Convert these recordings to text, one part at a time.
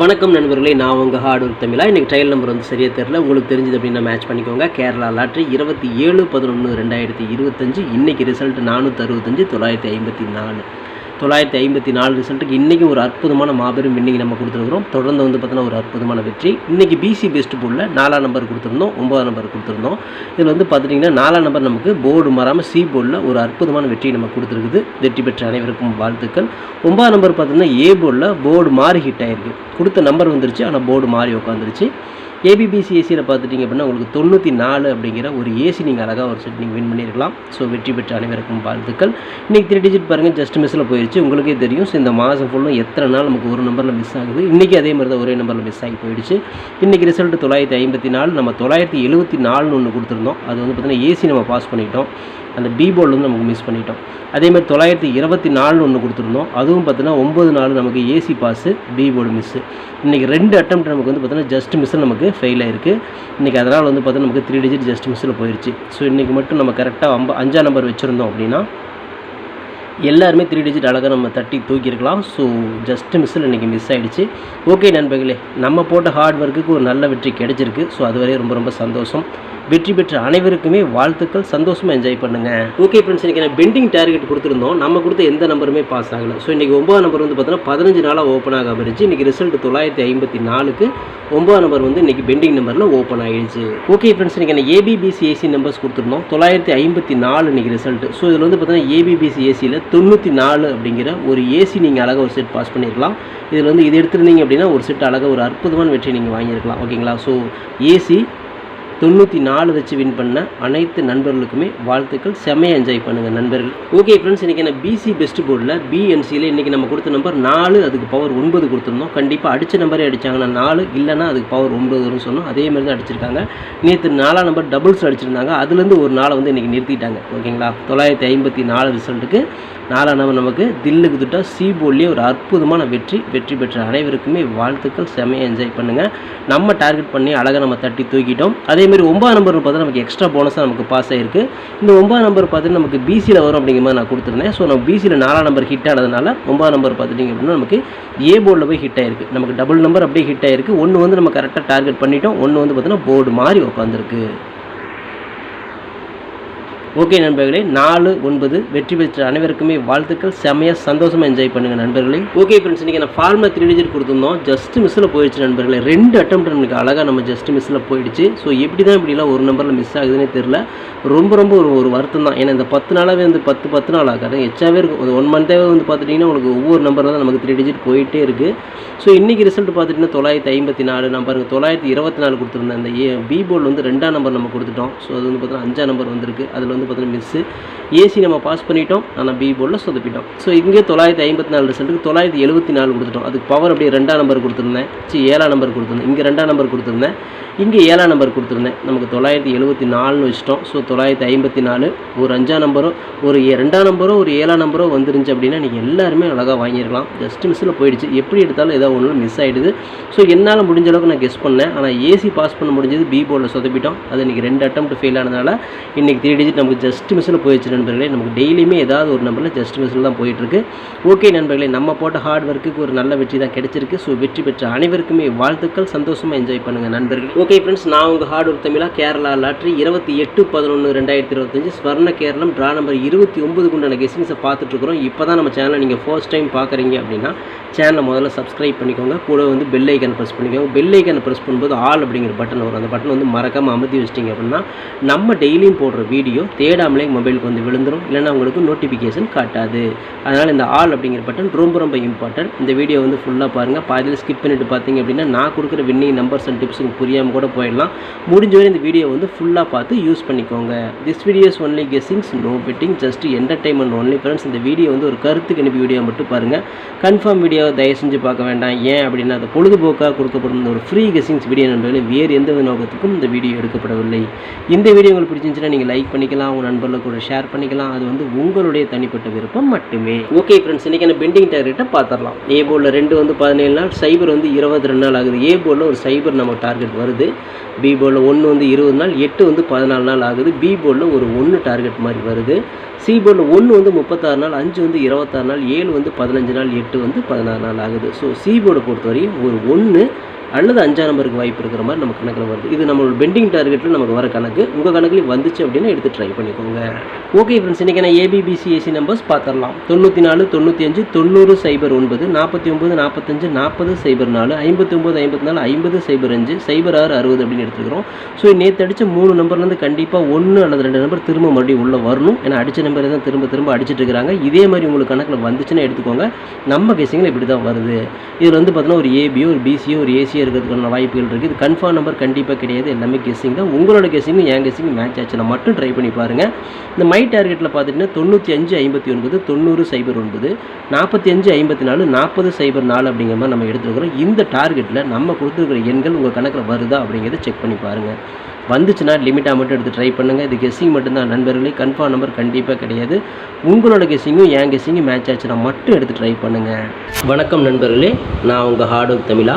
வணக்கம் நண்பர்களே நான் உங்கள் ஹார்டு ஒர்க் தமிழா. இன்றைக்கி ட்ரையல் நம்பர் வந்து சரியாக தெரில உங்களுக்கு தெரிஞ்சது அப்படின்னா மேட்ச் பண்ணிக்கோங்க. கேரளா லாட்ரி இருபத்தி ஏழு பதினொன்று ரெண்டாயிரத்தி இருபத்தஞ்சு. இன்றைக்கி ரிசல்ட் நானூற்றி அறுபத்தஞ்சு தொள்ளாயிரத்தி ஐம்பத்தி நாலு. தொள்ளாயிரத்தி ஐம்பத்தி நாலு ரிசல்ட்டுக்கு இன்றைக்கி ஒரு அற்புதமான மாபெரும் இன்னைக்கு நம்ம கொடுத்துருக்குறோம். தொடர்ந்து வந்து பார்த்தீங்கன்னா ஒரு அற்புதமான வெற்றி. இன்றைக்கி பிசி பெஸ்ட் போலில் நாலாம் நம்பர் கொடுத்துருந்தோம் ஒன்பதாம் நம்பர் கொடுத்துருந்தோம். இதில் வந்து பார்த்துட்டிங்கன்னா நாலாம் நம்பர் நமக்கு போர்டு மாறாமல் சி போர்டில் ஒரு அற்புதமான வெற்றி நம்ம கொடுத்துருக்குது. வெற்றி பெற்ற அனைவருக்கும் வாழ்த்துக்கள். ஒன்பதாம் நம்பர் பார்த்தீங்கன்னா ஏ போர்டில் போர்டு மாறி ஹிட் ஆகிருக்கு கொடுத்த நம்பர் வந்துருச்சு ஆனால் போர்டு மாறி உட்காந்துருச்சு ஏபிபிசி ஏசியில் பார்த்துட்டிங்க அப்படின்னா உங்களுக்கு தொண்ணூற்றி நாலு அப்படிங்கிற ஒரு ஏசி நீங்கள் அழகாக ஒரு செட் நீங்கள் வின் பண்ணியிருக்கலாம். ஸோ வெற்றி பெற்ற அனைவருக்கும் வாழ்த்துக்கள். இன்றைக்கி த்ரீ டிஜிட் பாருங்கள் ஜஸ்ட் மிஸ்ஸில் போயிடுச்சு உங்களுக்கே தெரியும். ஸோ இந்த மாதம் ஃபுல்லும் எத்தனை நாள் நமக்கு ஒரு நம்பரில் மிஸ் ஆகுது? இன்றைக்கி அதே மாதிரி தான் ஒரே நம்பரில் மிஸ் ஆகி போயிடுச்சு. இன்றைக்கி ரிசல்ட் தொள்ளாயிரத்தி ஐம்பத்தி நாலு. நம்ம தொள்ளாயிரத்தி எழுபத்தி நாலுன்னு ஒன்று கொடுத்துருந்தோம். அது வந்து பார்த்திங்கன்னா ஏசி நம்ம பாஸ் பண்ணிட்டோம். அந்த பி போர்டு வந்து நமக்கு மிஸ் பண்ணிட்டோம். அதேமாதிரி தொள்ளாயிரத்தி இருபத்தி நாலு ஒன்று கொடுத்துருந்தோம். அதுவும் பார்த்தீங்கன்னா ஒம்பது நாள் நமக்கு A C pass B board miss இன்றைக்கி ரெண்டு அட்டம் நமக்கு வந்து பார்த்தீங்கன்னா ஜஸ்ட் மிஸ்ஸில் நமக்கு ஃபெயில் ஆயிருக்கு. இன்றைக்கி அதனால் வந்து பார்த்தீங்கன்னா நமக்கு த்ரீ டிஜிட் ஜஸ்ட் மிஸ்ஸில் போயிடுச்சு ஸோ இன்றைக்கி மட்டும் நம்ம கரெக்டாக அம்ப அஞ்சாம் நம்பர் வச்சுருந்தோம் அப்படின்னா எல்லாருமே த்ரீ டிஜிட் அழகாக நம்ம தட்டி தூக்கியிருக்கலாம். ஸோ ஜஸ்ட் மிஸ்ஸில் இன்றைக்கி மிஸ் ஆகிடுச்சு ஓகே நண்பர்களே நம்ம போட்ட ஹார்ட் ஒர்க்குக்கு ஒரு நல்ல வெற்றி கிடைச்சிருக்கு. ஸோ அதுவரையும் ரொம்ப ரொம்ப சந்தோஷம். வெற்றி பெற்ற அனைவருக்குமே வாழ்த்துக்கள் சந்தோஷமாக என்ஜாய் பண்ணுங்கள் ஓகே ஃப்ரெண்ட்ஸ் இன்றைக்கி நான் பெண்டிங் டார்கெட் கொடுத்துருந்தோம். நம்ம கொடுத்த எந்த நம்பருமே பாஸ் ஆகலை. ஸோ இன்றைக்கி ஒம்பது நம்பர் வந்து பார்த்தீங்கன்னா பதினஞ்சு நாளாக ஓப்பன் ஆகாமல் இருந்துச்சு இன்றைக்கி ரிசல்ட் தொள்ளாயிரத்தி ஐம்பத்தி நாலுக்கு ஒம்பது நம்பர் வந்து இன்றைக்கி பெண்டிங் நம்பரில் ஓப்பன் ஆகிடுச்சு ஓகே ஃப்ரெண்ட்ஸ் இன்றைக்கி நான் ஏபிபிசி ஏசி நம்பர்ஸ் கொடுத்துருந்தோம். தொள்ளாயிரத்தி ஐம்பத்தி நாலு இன்றைக்கி ரிசல்ட் ஸோ இதில் வந்து பார்த்தீங்கன்னா ஏபிபிசி ஏசியில் தொண்ணூற்றி நாலு அப்படிங்கிற ஒரு ஏசி நீங்கள் அழகாக ஒரு செட் பாஸ் பண்ணியிருக்கலாம் இதில் வந்து இது எடுத்துருந்தீங்க அப்படின்னா ஒரு செட் அழகாக ஒரு அற்புதமான வெற்றி நீங்கள் வாங்கியிருக்கலாம். ஓகேங்களா ஸோ ஏசி தொண்ணூற்றி நாலு வச்சு வின் பண்ண அனைத்து நண்பர்களுக்குமே வாழ்த்துக்கள். செம்மையாக என்ஜாய் பண்ணுங்கள் நண்பர்கள். ஓகே ஃப்ரெண்ட்ஸ் இன்றைக்கி நான் பிசி பெஸ்ட் போர்டில் பிஎன்சியில் இன்றைக்கி நம்ம கொடுத்த நம்பர் நாலு அதுக்கு பவர் ஒன்பது கொடுத்துருந்தோம். கண்டிப்பாக அடித்த நம்பரே அடித்தாங்கன்னா நாலு இல்லைனா அதுக்கு பவர் ஒன்பது வரும்னு சொன்னோம். அதே மாதிரி தான் அடிச்சிருக்காங்க. நேற்று நாலாம் நம்பர் டபுள்ஸ் அடிச்சிருந்தாங்க. அதுலேருந்து ஒரு நாளை வந்து இன்றைக்கி நிறுத்திட்டாங்க. ஓகேங்களா தொள்ளாயிரத்தி ஐம்பத்தி நாலு ரிசல்ட்டுக்கு நாலாம் நம்பர் நமக்கு தில்லுக்கு துட்டா சி போர்ட்லேயே ஒரு அற்புதமான வெற்றி வெற்றி பெற்ற அனைவருக்குமே வாழ்த்துக்கள். செமையாக என்ஜாய் பண்ணுங்கள் நம்ம டார்கெட் பண்ணி அழகாக நம்ம தட்டி தூக்கிட்டோம். அதே அதேமாதிரி ஒன்பது நம்பர் பார்த்தா நமக்கு எக்ஸ்ட்ரா போனஸாக நமக்கு பாஸ் ஆயிருக்கு. இந்த ஒன்பது நம்பர் பார்த்தீங்கன்னா நமக்கு பிசியில் வரும் அப்படிங்கிற மாதிரி நான் கொடுத்துருந்தேன். ஸோ நம்ம பிசியில் நாலாம் நம்பர் ஹிட் ஆனதுனால ஒன்பதாம் நம்பர் பார்த்துட்டிங்க அப்படின்னா நமக்கு ஏ போர்டில் போய் ஹிட் ஆயிருக்கு. நமக்கு டபுள் நம்பர் அப்படியே ஹிட் ஆயிருக்கு. ஒன்று வந்து நம்ம கரெக்டாக டார்கெட் பண்ணிட்டோம். ஒன்று வந்து பார்த்தீங்கன்னா போர்டு மாதிரி உட்காந்துருக்கு ஓகே நண்பர்களே நாலு ஒன்பது வெற்றி பெற்ற அனைவருக்குமே வாழ்த்துக்கள். செமையாக சந்தோஷமாக என்ஜாய் பண்ணுங்கள் நண்பர்களே. ஓகே ஃப்ரெண்ட்ஸ் இன்றைக்கி நான் ஃபார்மில் த்ரீ டிஜிட் கொடுத்துருந்தோம். ஜஸ்ட் மிஸ்ஸில் போயிடுச்சு நண்பர்களே. ரெண்டு அட்டம் நமக்கு அழகாக நம்ம ஜஸ்ட் மிஸ்ஸில் போயிடுச்சு. ஸோ எப்படி தான் இப்படிலாம் ஒரு நம்பரில் மிஸ் ஆகுதுன்னே தெரில ரொம்ப ரொம்ப ஒரு ஒரு வருத்தம் தான் ஏன்னா இந்த பத்து நாளாகவே வந்து பத்து பத்து நாள் ஆகாது. எச்சாவே இருக்கும். ஒரு ஒன் மந்த்தாகவே வந்து பார்த்துட்டிங்கன்னா உங்களுக்கு ஒவ்வொரு நம்பரில் தான் நமக்கு த்ரீ டிஜிட் போயிட்டே இருக்குது ஸோ இன்றைக்கி ரிசல்ட் பார்த்துட்டிங்கன்னா தொள்ளாயிரத்தி ஐம்பத்தி நாலு. நம்பருக்கு தொள்ளாயிரத்தி இருபத்தி நாலு கொடுத்துருந்தேன். அந்த ஏ பி போர்டில் வந்து ரெண்டாம் நம்பர் நம்ம கொடுத்துட்டோம். ஸோ அது வந்து பார்த்தீங்கன்னா அஞ்சாம் நம்பர் வந்திருக்கு. அதில் வந்து பார்த்தீங்கன்னா மிஸ்ஸு ஏசி நம்ம பாஸ் பண்ணிட்டோம். ஆனால் பி போர்டில் சொதப்பிட்டோம். ஸோ இங்கே தொள்ளாயிரத்தி ஐம்பத்தி நாலு ரிசல்ட்டுக்கு தொள்ளாயிரத்தி எழுபத்தி நாலு கொடுத்துட்டோம். அதுக்கு பவர் அப்படியே ரெண்டாம் நம்பர் கொடுத்துருந்தேன். சி ஏழாம் நம்பர் கொடுத்துருந்தேன். இங்கே ரெண்டாம் நம்பர் கொடுத்துருந்தேன். இங்கே ஏழாம் நம்பர் கொடுத்துருந்தேன். நமக்கு தொள்ளாயிரத்தி எழுபத்தி நாலுன்னு வச்சிட்டோம். ஸோ தொள்ளாயிரத்தி ஐம்பத்தி நாலு ஒரு அஞ்சாம் நம்பரோ ஒரு ரெண்டாம் நம்பரோ ஒரு ஏழாம் நம்பரோ வந்துருந்துச்சு அப்படின்னா நீங்கள் எல்லாருமே அழகாக வாங்கியிருக்கலாம். ஜஸ்ட் மிஸ்ஸில் போயிடுச்சு. எப்படி எடுத்தாலும் ஏதோ ஒன்று மிஸ் ஆகிடுது ஸோ என்னால் முடிஞ்ச அளவுக்கு நான் கெஸ் பண்ணேன். ஆனால் ஏசி பாஸ் பண்ண முடிஞ்சது பி போர்டில் சொதப்பிட்டோம். அது இன்றைக்கி ரெண்டு அட்டம் ஃபெயில் ஆனதுனால இன்றைக்கி த்ரீ டிஜிட் நமக்கு ஜஸ்ட் மிஷினில் போயிடுச்சு நண்பர்களே. நமக்கு டெய்லியுமே ஏதாவது ஒரு நம்பரில் ஜஸ்ட் மிஷினில் தான் போயிட்டுருக்கு. ஓகே நண்பர்களே நம்ம போட்ட ஹார்ட் ஒர்க்குக்கு ஒரு நல்ல வெற்றி தான் கிடைச்சிருக்கு. ஸோ வெற்றி பெற்ற அனைவருக்குமே வாழ்த்துக்கள். சந்தோஷமாக என்ஜாய் பண்ணுங்கள் நண்பர்கள். ஓகே ஃப்ரெண்ட்ஸ் நான் உங்கள் ஹார்ட் ஒர்க் தமிழாக கேரளா லாட்ரி இருபத்தி எட்டு பதினொன்று ரெண்டாயிரத்தி இருபத்தஞ்சு ஸ்வர்ண கேரளம் ட்ரா நம்பர் இருபத்தி ஒன்பதுக்கு உண்டான கெஸ்டிங்ஸை பார்த்துட்ருக்குறோம் இப்போ தான் நம்ம சேனலை நீங்கள் ஃபர்ஸ்ட் டைம் பார்க்குறீங்க அப்படின்னா சேனலை முதல்ல சப்ஸ்கிரைப் பண்ணிக்கோங்க. கூட வந்து பெல் ஐக்கன் ப்ரெஸ் பண்ணிக்கோங்க. பெல் ஐக்கனை ப்ரெஸ் பண்ணும்போது ஆல் அப்படிங்கிற பட்டன் வரும். அந்த பட்டன் வந்து மறக்காமல் அமர்த்தி வச்சிட்டிங்க அப்படின்னா நம்ம டெய்லியும் போடுற வீடியோ தேடாமலே மொபைலுக்கு வந்து விழுந்துடும் இல்லைன்னா உங்களுக்கு நோட்டிஃபிகேஷன் காட்டாது. அதனால் இந்த ஆல் அப்படிங்கிற பட்டன் ரொம்ப ரொம்ப இம்பார்ட்டன்ட் இந்த வீடியோ வந்து ஃபுல்லாக பாருங்கள் பாதியில் ஸ்கிப் பண்ணிட்டு பார்த்தீங்க அப்படின்னா நான் கொடுக்குற வின்னிங் நம்பர்ஸ் அண்ட் டிப்ஸ் புரியாமல் கூட போயிடலாம். முடிஞ்ச வரை இந்த வீடியோ வந்து ஃபுல்லாக பார்த்து யூஸ் பண்ணிக்கோங்க. This videos only guessings no betting just entertainment only friends இந்த வீடியோ வந்து ஒரு கருத்து கணிப்பு வீடியோ மட்டும் பாருங்கள் கன்ஃபார்ம் வீடியோ தயவு செஞ்சு பார்க்க வேண்டாம். ஏன் அப்படின்னா அது பொழுதுபோக்காக கொடுக்கப்படும் இந்த ஒரு ஃப்ரீ கெஸ்ஸிங்ஸ் வீடியோ நண்பர்களே வேறு எந்த நோக்கத்துக்கும் இந்த வீடியோ எடுக்கப்படவில்லை. இந்த வீடியோ உங்களுக்கு பிடிச்சிருந்துச்சுன்னா நீங்கள் லைக் பண்ணிக்கலாம். பண்ணிக்கலாம் உங்கள் நண்பர்கள் கூட ஷேர் பண்ணிக்கலாம். அது வந்து உங்களுடைய தனிப்பட்ட விருப்பம் மட்டுமே. ஓகே ஃப்ரெண்ட்ஸ் இன்றைக்கி பெண்டிங் டார்கெட்டை பார்த்துடலாம். ஏ போர்டில் ரெண்டு வந்து பதினேழு நாள் சைபர் வந்து இருபத்தி ரெண்டு நாள் ஆகுது. ஏ போர்டில் ஒரு சைபர் நம்ம டார்கெட் வருது. பி போர்டில் ஒன்று வந்து இருபது நாள் எட்டு வந்து பதினாலு நாள் ஆகுது. பி போர்டில் ஒரு ஒன்று டார்கெட் மாதிரி வருது. சி போர்டில் ஒன்று வந்து முப்பத்தாறு நாள் அஞ்சு வந்து இருபத்தாறு நாள் ஏழு வந்து பதினஞ்சு நாள் எட்டு வந்து பதினாறு நாள் ஆகுது. ஸோ சி போர்டை பொறுத்தவரையும் ஒரு ஒன்று அல்லது அஞ்சாம் நம்பருக்கு வாய்ப்பு இருக்கிற மாதிரி நம்ம கணக்கில் வருது. இது நம்மளோட பெண்டிங் டார்கெட்டில் நமக்கு வர கணக்கு. உங்கள் கணக்குலையும் வந்துச்சு அப்படின்னா எடுத்து ட்ரை பண்ணிக்கோங்க. ஓகே ஃப்ரெண்ட்ஸ் இன்றைக்கி நான் ஏபிபிசிஏசி நம்பர்ஸ் பார்த்துடலாம் தொண்ணூற்றி நாலு தொண்ணூற்றி அஞ்சு தொண்ணூறு சைபர் ஒன்பது நாற்பத்தி ஒம்பது நாற்பத்தஞ்சு நாற்பது சைபர் நாலு ஐம்பத்தி ஒம்பது ஐம்பத்தி நாலு ஐம்பது சைபர் அஞ்சு சைபர் ஆறு அறுபது அப்படின்னு எடுத்துக்கிறோம். ஸோ நேற்று அடித்த மூணு நம்பர்லேருந்து கண்டிப்பாக ஒன்று அல்லது ரெண்டு நம்பர் திரும்ப மறுபடியும் உள்ளே வரணும். ஏன்னா அடித்த நம்பர் தான் திரும்ப திரும்ப அடிச்சிட்டு இருக்கிறாங்க இதே மாதிரி உங்களுக்கு கணக்கில் வந்துச்சுன்னா எடுத்துக்கோங்க. நம்ம கேசிங்கில் இப்படி தான் வருது. இதில் வந்து பார்த்தீங்கன்னா ஒரு ஏபியோ ஒரு பிசியோ ஒரு ஏசியோ இருக்கிறதுக்கான வாய்ப்புகள் இருக்குது இது கன்ஃபார்ம் நம்பர் கண்டிப்பாக கிடையாது. எல்லாமே கெஸ்ஸிங் தான். உங்களோட கெஸ்ஸிங்கும் என் கெஸ்ஸிங் மேட்ச் ஆச்சுன்னா மட்டும் ட்ரை பண்ணி பாருங்கள் இந்த மை டார்கெட்டில் பார்த்துட்டிங்கன்னா தொண்ணூற்றி அஞ்சு ஐம்பத்தி ஒன்பது தொண்ணூறு சைபர் ஒன்பது நாற்பத்தி அஞ்சு ஐம்பத்தி நாலு நாற்பது சைபர் நாலு அப்படிங்கிற மாதிரி நம்ம எடுத்துருக்கிறோம். இந்த டார்கெட்டில் நம்ம கொடுத்துருக்கிற எண்கள் உங்கள் கணக்கில் வருதா அப்படிங்கிறத செக் பண்ணி பாருங்கள் வந்துச்சுன்னா லிமிட்டாக மட்டும் எடுத்து ட்ரை பண்ணுங்கள் இது கெஸ்ஸிங் மட்டும்தான் நண்பர்களே. கன்ஃபார்ம் நம்பர் கண்டிப்பாக கிடையாது. உங்களோட கெஸ்ஸிங்கும் என் கெஸ்ஸிங்கும் மேட்ச் ஆச்சுன்னா மட்டும் எடுத்து ட்ரை பண்ணுங்கள் வணக்கம் நண்பர்களே. நான் உங்கள் ஹார்ட் ஒர்க் தமிழா.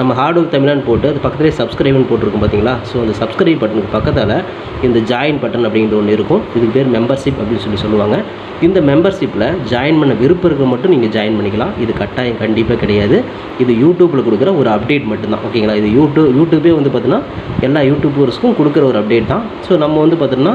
நம்ம ஹார்ட் ஒர்க் தமிழான்னு போட்டு அது பக்கத்துலேயே சப்ஸ்கிரைப்னு போட்டிருக்கும் பார்த்தீங்களா? ஸோ அந்த சப்ஸ்கிரைப் பட்டனுக்கு பக்கத்தில் இந்த ஜாயின் பட்டன் அப்படிங்கிற ஒன்று இருக்கும். இதுக்கு பேர் மெம்பர்ஷிப் அப்படின்னு சொல்லி சொல்லுவாங்க. இந்த மெம்பர்ஷிப்பில் ஜாயின் பண்ண விருப்பம் இருக்க மட்டும் நீங்கள் ஜாயின் பண்ணிக்கலாம். இது கட்டாயம் கண்டிப்பாக கிடையாது. இது யூடியூப்பில் கொடுக்குற ஒரு அப்டேட் மட்டும்தான். ஓகேங்களா இது யூடியூப் யூடியூபே வந்து பார்த்தீங்கன்னா எல்லா யூடியூபர்ஸ்க்கும் கொடுக்குற ஒரு அப்டேட் தான். ஸோ நம்ம வந்து பார்த்தோன்னா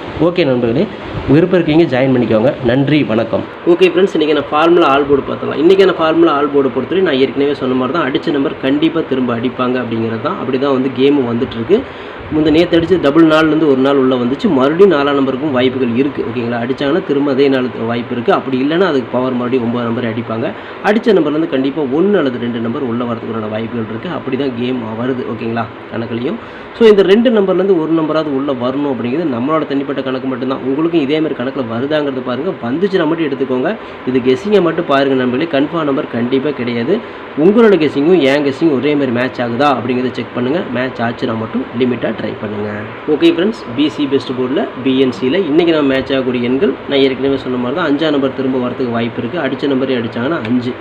ஓகே நண்பர்களே விருப்பம் இருக்கீங்க ஜாயின் பண்ணிக்கோங்க. நன்றி வணக்கம். ஓகே ஃப்ரெண்ட்ஸ் இன்றைக்கி நான் ஃபார்முலா ஆல் போர்டு பார்த்தலாம் இன்றைக்கி நான் ஃபார்முலா ஆல் போர்டு பொறுத்தவரை நான் ஏற்கனவே சொன்ன மாதிரி தான் அடித்த நம்பர் கண்டிப்பாக திரும்ப அடிப்பாங்க அப்படிங்கிறது தான். அப்படி தான் வந்து கேமு வந்துட்டுருக்கு முந்தைய நேற்று அடிச்சு டபுள் நாள்லேருந்து ஒரு நாள் உள்ளே வந்துச்சு. மறுபடியும் நாலாம் நம்பருக்கும் வாய்ப்புகள் இருக்குது ஓகேங்களா அடித்தாங்கன்னா திரும்ப அதே நாள் வாய்ப்பு இருக்குது அப்படி இல்லைன்னா அதுக்கு பவர் மறுபடியும் ஒம்பது நம்பர் அடிப்பாங்க. அடித்த நம்பர்லேருந்து கண்டிப்பாக ஒன்று அல்லது ரெண்டு நம்பர் உள்ளே வரதுக்குறான வாய்ப்புகள் இருக்குது அப்படி தான் கேம் வருது ஓகேங்களா கணக்குலையும். ஸோ இந்த ரெண்டு நம்பர்லேருந்து ஒரு நம்பராவது உள்ளே வரணும் அப்படிங்கிறது நம்மளோட தனிப்பட்ட கணக்கு மட்டும்தான். உங்களுக்கும் இதேமாதிரி கணக்கில் வருதாங்கிறது பாருங்கள் வந்துச்சுன்னா மட்டும் எடுத்துக்கோங்க. இது கெஸ்ஸிங்கை மட்டும் பாருங்கள் நம்பளே கன்ஃபார்ம் நம்பர் கண்டிப்பாக கிடையாது. உங்களோட கெஸ்ஸிங்கும் என் கெஸ்ஸிங்கும் ஒரே மாதிரி மேட்ச் ஆகுதா அப்படிங்கிறத செக் பண்ணுங்கள் மேட்ச் ஆச்சுன்னா மட்டும் லிமிட்டாக ட்ரை பண்ணுங்கள் ஓகே ஃப்ரெண்ட்ஸ் பிசி பெஸ்ட் போர்டில் பிஎன்சியில் இன்றைக்கி நம்ம மேட்ச் ஆகக்கூடிய எண்கள் நான் ஏற்கனவே சொன்ன மாதிரி தான் அஞ்சாம் நம்பர் திரும்ப வரதுக்கு வாய்ப்பு இருக்குது அடித்த நம்பரே அடித்தாங்கன்னா அஞ்சு.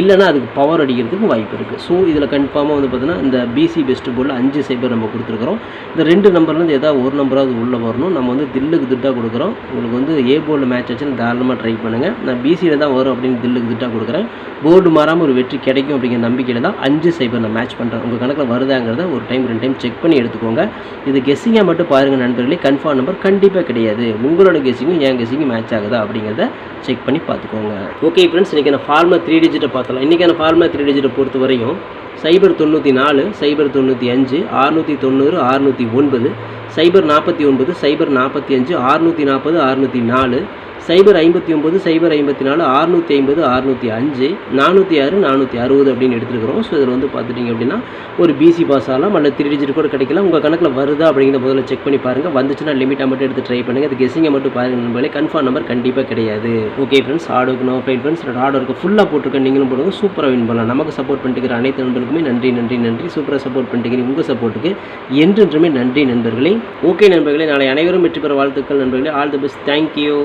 இல்லைன்னா அதுக்கு பவர் அடிக்கிறதுக்கு வாய்ப்பு இருக்குது ஸோ இதில் கன்ஃபார்மாக வந்து பார்த்தீங்கன்னா இந்த பிசி பெஸ்ட் போர்டில் அஞ்சு சைபர் நம்ம கொடுத்துருக்குறோம். இந்த ரெண்டு நம்பர்லேருந்து ஏதாவது ஒரு நம்பராவது உள்ளே வரணும். நம்ம வந்து தில்லுக்கு திட்டாக கொடுக்குறோம். உங்களுக்கு வந்து ஏ போர்டில் மேட்ச் ஆச்சுன்னு தாராளமாக ட்ரை பண்ணுங்கள் நான் பிசியில் தான் வரும் அப்படின்னு தில்லுக்கு திட்டாக கொடுக்குறேன். போர்டு மாறாமல் ஒரு வெற்றி கிடைக்கும் அப்படிங்கிற நம்பிக்கையில் தான் அஞ்சு சைபர் நான் மேட்ச் பண்ணுறேன் உங்கள் கணக்கில் வருதாங்கிறத ஒரு டைம் ரெண்டு டைம் செக் பண்ணி எடுத்துக்கோங்க. இது கெஸ்ஸிங்காக மட்டும் பாருங்கள் நண்பர்களே. கன்ஃபார்ம் நம்பர் கண்டிப்பாக கிடையாது. உங்களோட கெஸ்ஸிங்கும் என் கெஸ்ஸிங்கும் மேட்ச் ஆகுதா அப்படிங்கிறத செக் பண்ணி பார்த்துக்கோங்க. ஓகே ஃப்ரெண்ட்ஸ் இன்றைக்கி நான் ஃபார்மில் த்ரீ டிஜிட்டை பார்த்தலாம். இன்றைக்கான ஃபார்முலா த்ரீ டிஜிட்டை பொறுத்த வரையும் சைபர் தொண்ணூற்றி நாலு சைபர் தொண்ணூற்றி அஞ்சு அறுநூற்றி தொண்ணூறு அறுநூற்றி ஒன்பது சைபர் நாற்பத்தி ஒன்பது சைபர் நாற்பத்தி அஞ்சு அறுநூற்றி நாற்பது அறுநூற்றி நாலு சைபர் ஐம்பத்தி ஒம்பது சைபர் ஐம்பத்தி நாலு அறுநூற்றி ஐம்பது அறுநூற்றி அஞ்சு நானூற்றி ஆறு நானூற்றி அறுபது அப்படின்னு எடுத்துருக்கிறோம். ஸோ இதில் வந்து பார்த்துட்டிங்க அப்படின்னா ஒரு பிசி பாஸ் ஆகலாம். அல்ல த்ரீ டிஜிட் கூட கிடைக்கலாம். உங்கள் கணக்கில் வருதா அப்படிங்கிற முதல்ல செக் பண்ணி பாருங்கள் வந்துச்சுன்னா லிமிட்டாக மட்டும் எடுத்து ட்ரை பண்ணுங்கள் அது கெஸிங்கை மட்டும் பாருங்கள் நம்மளே கன்ஃபார்ம் நம்பர் கண்டிப்பாக கிடையாது. ஓகே ஃப்ரெண்ட்ஸ் ஆர்டருக்கு நோ ஃபைன் ஃப்ரெண்ட்ஸ் ஆர்டருக்கு ஃபுல்லாக போட்டிருக்கேன். நீங்களும் போடுங்க. சூப்பராக வின் பண்ணலாம். நமக்கு சப்போர்ட் பண்ணிட்டு அனைத்து நண்பர்களுக்குமே நன்றி நன்றி நன்றி. சூப்பராக சப்போர்ட் பண்ணிட்டு உங்கள் சப்போர்ட்டுக்கு என்றென்றுமே நன்றி நண்பர்களே. ஓகே நண்பர்களே. நாளை அனைவரும் வெற்றி பெற வாழ்த்துக்கள் நண்பர்களே. All the best thank you